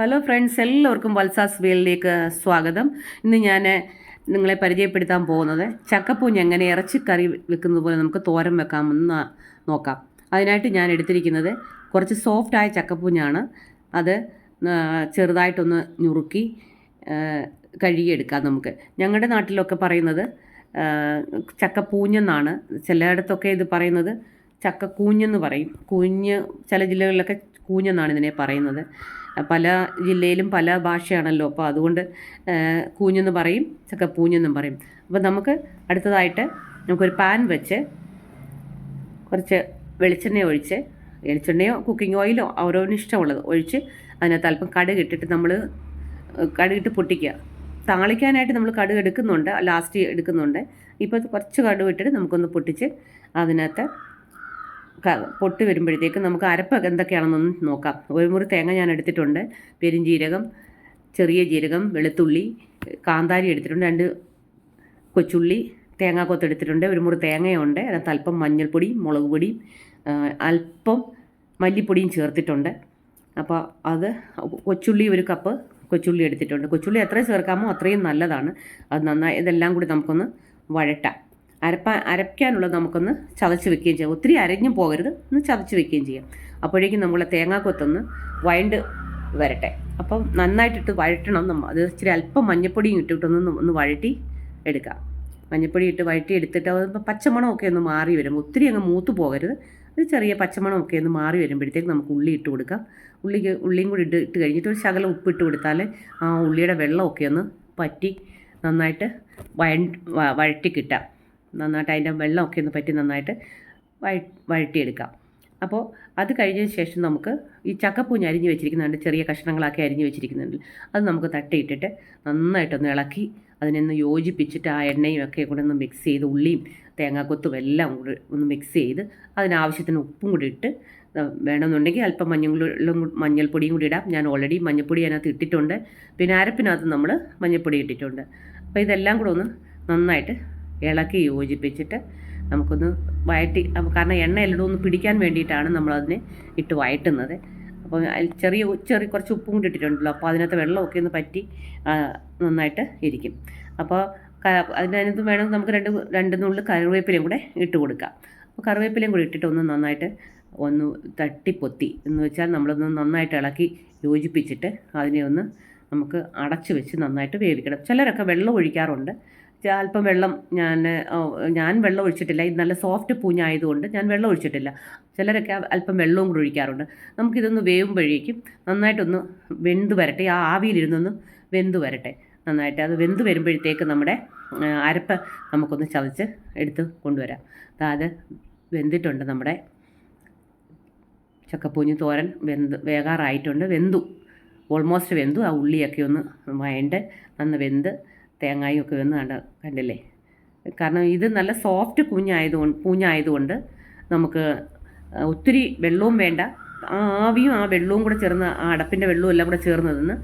Hello friends എല്ലാവർക്കും വത്സാസ് വേലിലേക്ക് സ്വാഗതം. ഇന്ന് ഞാൻ നിങ്ങളെ പരിചയപ്പെടുത്താൻ പോകുന്നത് ചക്കപ്പൂഞ്ഞ് എങ്ങനെ ഇറച്ചിക്കറി വെക്കുന്നത് പോലെ നമുക്ക് തോരൻ വെക്കാമെന്ന് നോക്കാം. അതിനായിട്ട് ഞാൻ എടുത്തിരിക്കുന്നത് കുറച്ച് സോഫ്റ്റായ ചക്കപ്പൂഞ്ഞാണ്. അത് ചെറുതായിട്ടൊന്ന് ഞുറുക്കി കഴുകിയെടുക്കാം നമുക്ക്. ഞങ്ങളുടെ നാട്ടിലൊക്കെ പറയുന്നത് ചക്കപ്പൂഞ്ഞെന്നാണ്. ചിലയിടത്തൊക്കെ ഇത് പറയുന്നത് ചക്കക്കൂഞ്ഞെന്ന് പറയും. കൂഞ്ഞ് ചില ജില്ലകളിലൊക്കെ കൂഞ്ഞെന്നാണ് ഇതിനെ പറയുന്നത്. പല ജില്ലയിലും പല ഭാഷയാണല്ലോ. അപ്പോൾ അതുകൊണ്ട് കൂഞ്ഞെന്ന് പറയും ചക്കപ്പൂഞ്ഞെന്നും പറയും. അപ്പോൾ നമുക്ക് അടുത്തതായിട്ട് നമുക്കൊരു പാൻ വെച്ച് കുറച്ച് വെളിച്ചെണ്ണ ഒഴിച്ച് വെളിച്ചെണ്ണയോ കുക്കിംഗ് ഓയിലോ ഓരോന്നും ഇഷ്ടമുള്ളത് ഒഴിച്ച് അതിനകത്ത് അല്പം കടുക് ഇട്ടിട്ട് നമ്മൾ കടുകിട്ട് പൊട്ടിക്കുക. താളിക്കാനായിട്ട് നമ്മൾ കടുക് എടുക്കുന്നുണ്ട് ലാസ്റ്റ് എടുക്കുന്നുണ്ട്. ഇപ്പോൾ കുറച്ച് കടുക് ഇട്ടിട്ട് നമുക്കൊന്ന് പൊട്ടിച്ച് അതിനകത്ത് പൊട്ടി വരുമ്പോഴത്തേക്ക് നമുക്ക് അരപ്പ് എന്തൊക്കെയാണെന്നൊന്ന് നോക്കാം. ഒരു മുറി തേങ്ങ ഞാൻ എടുത്തിട്ടുണ്ട്. പെരുംജീരകം ചെറിയ ജീരകം വെളുത്തുള്ളി കാന്താരി എടുത്തിട്ടുണ്ട്. രണ്ട് കൊച്ചുള്ളി തേങ്ങാക്കൊത്ത് കൊത്തെടുത്തിട്ടുണ്ട് ഒരു മുറി തേങ്ങയുണ്ട്. അതിനകത്ത് അല്പം മഞ്ഞൾപ്പൊടി മുളക് പൊടി അല്പം മല്ലിപ്പൊടിയും ചേർത്തിട്ടുണ്ട്. അപ്പോൾ അത് കൊച്ചുള്ളി ഒരു കപ്പ് കൊച്ചുള്ളി എടുത്തിട്ടുണ്ട്. കൊച്ചുള്ളി എത്ര ചേർക്കാമോ അത്രയും നല്ലതാണ്. അത് നന്നായി ഇതെല്ലാം കൂടി നമുക്കൊന്ന് വഴട്ടാം അരപ്പ അരയ്ക്കാനുള്ളത് നമുക്കൊന്ന് ചതച്ച് വെക്കുകയും ചെയ്യാം. ഒത്തിരി അരഞ്ഞും പോകരുത്. ഒന്ന് ചതച്ച് വെക്കുകയും ചെയ്യാം. അപ്പോഴേക്കും നമ്മളെ തേങ്ങാക്കൊത്തൊന്ന് വഴണ്ട് വരട്ടെ. അപ്പം നന്നായിട്ടിട്ട് വഴറ്റണം നമ്മൾ അത് ഇച്ചിരി അല്പം മഞ്ഞപ്പൊടിയും ഇട്ടിട്ടൊന്ന് ഒന്ന് വഴറ്റി എടുക്കാം. മഞ്ഞപ്പൊടി ഇട്ട് വഴറ്റി എടുത്തിട്ട് അത് പച്ചമണമൊക്കെ ഒന്ന് മാറി വരും. ഒത്തിരി അങ്ങ് മൂത്ത് പോകരുത്. ഒരു ചെറിയ പച്ചമണമൊക്കെ ഒന്ന് മാറി വരുമ്പോഴത്തേക്ക് നമുക്ക് ഉള്ളി ഇട്ട് കൊടുക്കാം. ഉള്ളിക്ക് ഉള്ളിയും കൂടി ഇട്ട് ഇട്ട് കഴിഞ്ഞിട്ട് ഒരു ശകലം ഉപ്പ് ഇട്ട് കൊടുത്താൽ ആ ഉള്ളിയുടെ വെള്ളമൊക്കെ ഒന്ന് പറ്റി നന്നായിട്ട് വഴ വഴറ്റി കിട്ടാം നന്നായിട്ട് അതിന്റെ വെള്ളമൊക്കെ ഒന്ന് പറ്റി നന്നായിട്ട് വഴ വഴറ്റിയെടുക്കാം. അപ്പോൾ അത് കഴിഞ്ഞതിന് ശേഷം നമുക്ക് ഈ ചക്കപ്പൂഞ്ഞ് അരിഞ്ഞ് വെച്ചിരിക്കുന്നുണ്ട്. ചെറിയ കഷ്ണങ്ങളാക്കി അരിഞ്ഞ് വെച്ചിരിക്കുന്നുണ്ട്. അത് നമുക്ക് തട്ടിയിട്ടിട്ട് നന്നായിട്ടൊന്ന് ഇളക്കി അതിനൊന്ന് യോജിപ്പിച്ചിട്ട് ആ എണ്ണയും ഒക്കെ കൂടെ ഒന്ന് മിക്സ് ചെയ്ത് ഉള്ളിയും തേങ്ങാക്കൊത്തും എല്ലാം കൂടി ഒന്ന് മിക്സ് ചെയ്ത് അതിനാവശ്യത്തിന് ഉപ്പും കൂടി ഇട്ട് വേണമെന്നുണ്ടെങ്കിൽ അല്പം മഞ്ഞളും മഞ്ഞൾപ്പൊടിയും കൂടി ഇടാം. ഞാൻ ഓൾറെഡി മഞ്ഞൾപ്പൊടി അതിനകത്ത് ഇട്ടിട്ടുണ്ട്. പിന്നെ അരപ്പിനകത്ത് നമ്മൾ മഞ്ഞൾപ്പൊടി ഇട്ടിട്ടുണ്ട്. അപ്പോൾ ഇതെല്ലാം കൂടെ ഒന്ന് നന്നായിട്ട് ഇളക്കി യോജിപ്പിച്ചിട്ട് നമുക്കൊന്ന് വയറ്റി കാരണം എണ്ണ എല്ലാം ഒന്ന് പിടിക്കാൻ വേണ്ടിയിട്ടാണ് നമ്മളതിനെ ഇട്ട് വയറ്റുന്നത്. അപ്പോൾ ചെറിയ ചെറിയ കുറച്ച് ഉപ്പും കൂടി ഇട്ടിട്ടുണ്ടല്ലോ അപ്പോൾ അതിനകത്ത് വെള്ളമൊക്കെ ഒന്ന് പറ്റി നന്നായിട്ട് ഇരിക്കും. അപ്പോൾ അതിനകത്ത് വേണമെങ്കിൽ നമുക്ക് രണ്ട് രണ്ട് നുള്ളിൽ കറിവേപ്പിലയും കൂടെ ഇട്ട് കൊടുക്കാം. അപ്പോൾ കറിവേപ്പിലയും കൂടി ഇട്ടിട്ട് ഒന്ന് നന്നായിട്ട് ഒന്ന് തട്ടിപ്പൊത്തി എന്ന് വെച്ചാൽ നമ്മളൊന്ന് നന്നായിട്ട് ഇളക്കി യോജിപ്പിച്ചിട്ട് അതിനെ ഒന്ന് നമുക്ക് അടച്ചു വെച്ച് നന്നായിട്ട് വേവിക്കണം. ചിലരൊക്കെ വെള്ളം ഒഴിക്കാറുണ്ട്. അല്പം വെള്ളം ഞാൻ ഞാൻ വെള്ളം ഒഴിച്ചിട്ടില്ല. ഇത് നല്ല സോഫ്റ്റ് പൂഞ്ഞായതുകൊണ്ട് ഞാൻ വെള്ളം ഒഴിച്ചിട്ടില്ല. ചിലരൊക്കെ അല്പം വെള്ളവും കൂടി ഒഴിക്കാറുണ്ട്. നമുക്കിതൊന്ന് വേവുമ്പോഴേക്കും നന്നായിട്ടൊന്ന് വെന്ത് വരട്ടെ. ആ ആവിയിലിരുന്നൊന്ന് വെന്ത് വരട്ടെ. നന്നായിട്ട് അത് വെന്ത് വരുമ്പോഴത്തേക്ക് നമ്മുടെ അരപ്പ് നമുക്കൊന്ന് ചതച്ച് എടുത്ത് കൊണ്ടുവരാം. അതായത് അത് വെന്തിട്ടുണ്ട് നമ്മുടെ ചക്കപ്പൂഞ്ഞ് തോരൻ വെന്ത് വേകാറായിട്ടുണ്ട്. വെന്തു. ഓൾമോസ്റ്റ് വെന്തു. ആ ഉള്ളിയൊക്കെ ഒന്ന് വയണ്ട് നന്ന് വെന്ത് തേങ്ങായും ഒക്കെ വെന്ന് കണ്ട കണ്ടില്ലേ? കാരണം ഇത് നല്ല സോഫ്റ്റ് കുഞ്ഞായതുകൊണ്ട് പൂഞ്ഞായതുകൊണ്ട് നമുക്ക് ഒത്തിരി വെള്ളവും വേണ്ട. ആ ആവിയും ആ വെള്ളവും കൂടെ ചേർന്ന് ആ അടപ്പിന്റെ വെള്ളവും എല്ലാം കൂടെ ചേർന്ന് നിന്ന്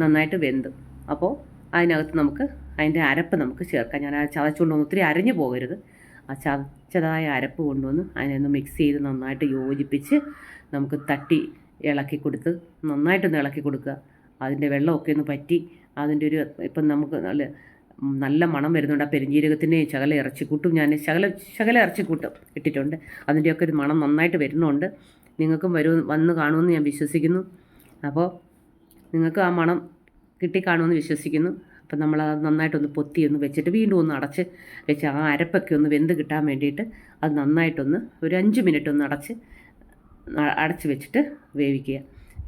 നന്നായിട്ട് വെന്തു. അപ്പോൾ അതിനകത്ത് നമുക്ക് അതിന്റെ അരപ്പ് നമുക്ക് ചേർക്കാം. ഞാൻ ആ ചതച്ചുകൊണ്ട് ഒത്തിരി അരഞ്ഞു പോകരുത്. ആ ചതച്ചതായ അരപ്പ് കൊണ്ടുവന്ന് അതിനൊന്ന് മിക്സ് ചെയ്ത് നന്നായിട്ട് യോജിപ്പിച്ച് നമുക്ക് തട്ടി ഇളക്കി കൊടുത്ത് നന്നായിട്ടൊന്ന് ഇളക്കി കൊടുക്കുക. അതിന്റെ വെള്ളമൊക്കെ ഒന്ന് പറ്റി അതിന്റെ ഒരു ഇപ്പം നമുക്ക് നല്ല നല്ല മണം വരുന്നുണ്ട്. ആ പെരിഞ്ജീരകത്തിന്റെ ശകല ഇറച്ചിക്കൂട്ടും ഞാൻ ശകല ശകല ഇറച്ചിക്കൂട്ടും ഇട്ടിട്ടുണ്ട്. അതിന്റെയൊക്കെ ഒരു മണം നന്നായിട്ട് വരുന്നുണ്ട്. നിങ്ങൾക്കും വരും വന്ന് കാണുമെന്ന് ഞാൻ വിശ്വസിക്കുന്നു. അപ്പോൾ നിങ്ങൾക്ക് ആ മണം കിട്ടിക്കാണുമെന്ന് വിശ്വസിക്കുന്നു. അപ്പം നമ്മൾ അത് നന്നായിട്ടൊന്ന് പൊത്തി ഒന്ന് വെച്ചിട്ട് വീണ്ടും ഒന്ന് അടച്ച് വെച്ച് ആ അരപ്പൊക്കെ ഒന്ന് വെന്ത് കിട്ടാൻ വേണ്ടിയിട്ട് അത് നന്നായിട്ടൊന്ന് ഒരു അഞ്ച് മിനിറ്റ് ഒന്ന് അടച്ച് അടച്ച് വെച്ചിട്ട് വേവിക്കുക.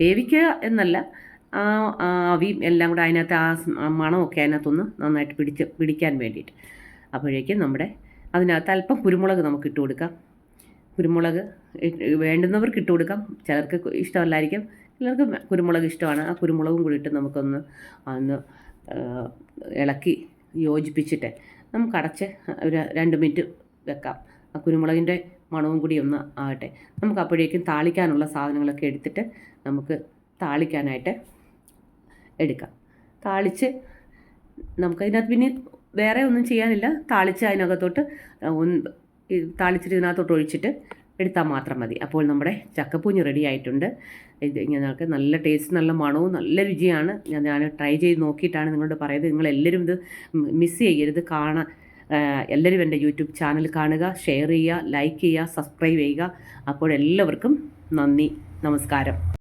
വേവിക്കുക എന്നല്ല ആ ആവിയും എല്ലാം കൂടെ അതിനകത്ത് ആ മണമൊക്കെ അതിനകത്തൊന്ന് നന്നായിട്ട് പിടിച്ച് പിടിക്കാൻ വേണ്ടിയിട്ട്. അപ്പോഴേക്കും നമ്മുടെ അതിനകത്ത് അല്പം കുരുമുളക് നമുക്ക് ഇട്ട് കൊടുക്കാം. കുരുമുളക് വേണ്ടുന്നവർക്ക് ഇട്ട് കൊടുക്കാം. ചിലർക്ക് ഇഷ്ടമല്ലായിരിക്കും. ചിലർക്ക് കുരുമുളക് ഇഷ്ടമാണ്. ആ കുരുമുളകും കൂടി ഇട്ട് നമുക്കൊന്ന് ഒന്ന് ഇളക്കി യോജിപ്പിച്ചിട്ട് നമുക്ക് അടച്ച് ഒരു രണ്ട് മിനിറ്റ് വെക്കാം. ആ കുരുമുളകിന്റെ മണവും കൂടി ഒന്ന് ആകട്ടെ. നമുക്ക് അപ്പോഴേക്കും താളിക്കാനുള്ള സാധനങ്ങളൊക്കെ എടുത്തിട്ട് നമുക്ക് താളിക്കാനായിട്ട് എടുക്കാം. താളിച്ച് നമുക്കതിനകത്ത് പിന്നെ വേറെ ഒന്നും ചെയ്യാനില്ല. താളിച്ച് അതിനകത്തോട്ട് താളിച്ചിട്ട് ഇതിനകത്തോട്ട് ഒഴിച്ചിട്ട് എടുത്താൽ മാത്രം മതി. അപ്പോൾ നമ്മുടെ ചക്കപ്പൂഞ്ഞ് റെഡി ആയിട്ടുണ്ട്. ഇത് ഞങ്ങൾക്ക് നല്ല ടേസ്റ്റ് നല്ല മണവും നല്ല രുചിയാണ്. ഞാൻ ഞാൻ ട്രൈ ചെയ്ത് നോക്കിയിട്ടാണ് നിങ്ങളോട് പറയുന്നത്. നിങ്ങളെല്ലാവരും ഇത് മിസ് ചെയ്യരുത്. കാണാൻ എല്ലാവരും എന്റെ യൂട്യൂബ് ചാനൽ കാണുക ഷെയർ ചെയ്യുക ലൈക്ക് ചെയ്യുക സബ്സ്ക്രൈബ് ചെയ്യുക. അപ്പോൾ എല്ലാവർക്കും നന്ദി നമസ്കാരം.